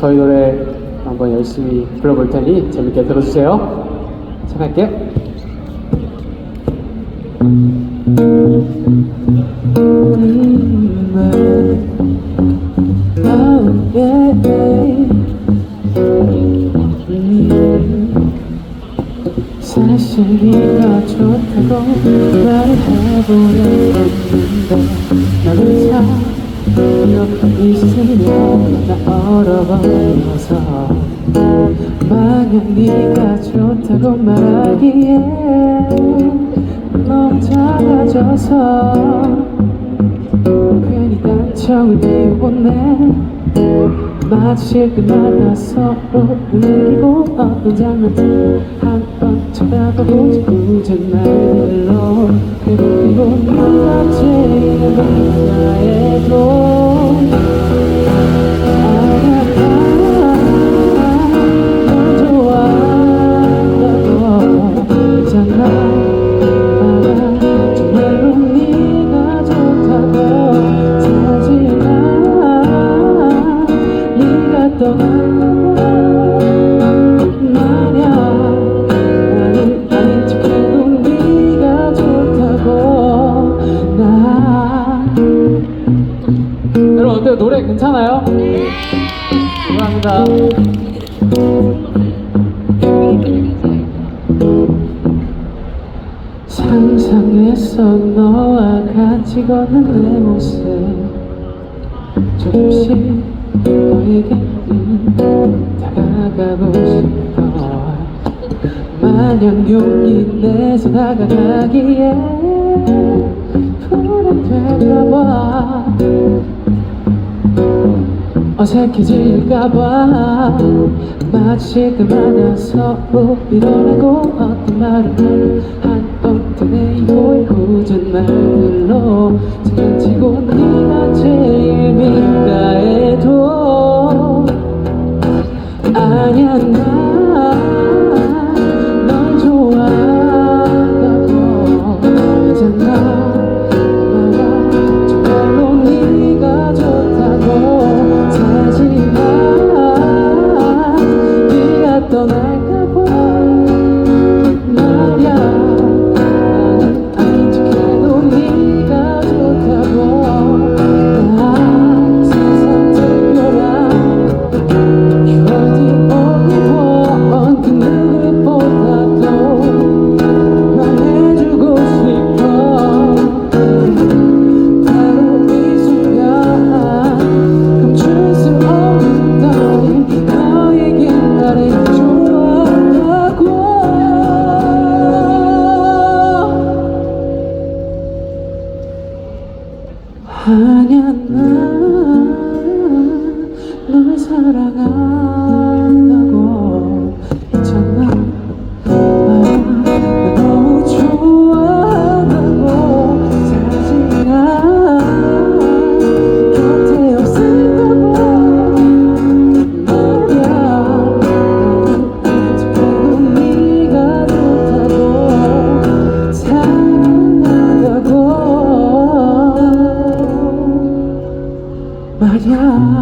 저희 노래 한번 열심히 불러볼 테니 재밌게 들어주세요. 시작할게요. 네가 좋다고 말을 해보려고 했는데 너를 사귀고 있으면 나 얼어버려서 만약 네가 좋다고 말하기에 너무 작아져서 괜히 단청을 피웠네 마실 때마다 서로 흘리고 어떤 장면 한번 쳐다보고 굳은 말들로 괴롭히고 누가 제일 나에도 어때요? 노래 괜찮아요? 감사합니다 상상했어 너와 같이 걷는 내 모습 조금씩 너에게 음, 다가가고 싶어 마냥 용기 내서 다가가기에 불안될까봐 어색해질까봐. 마칠 때마다 서로 밀어내고 어떤 말을 한번 내 이후에 굳은 말들로 장난치고 네가 제일 민가해도 아니야 나 아냐 난널 사랑한 я.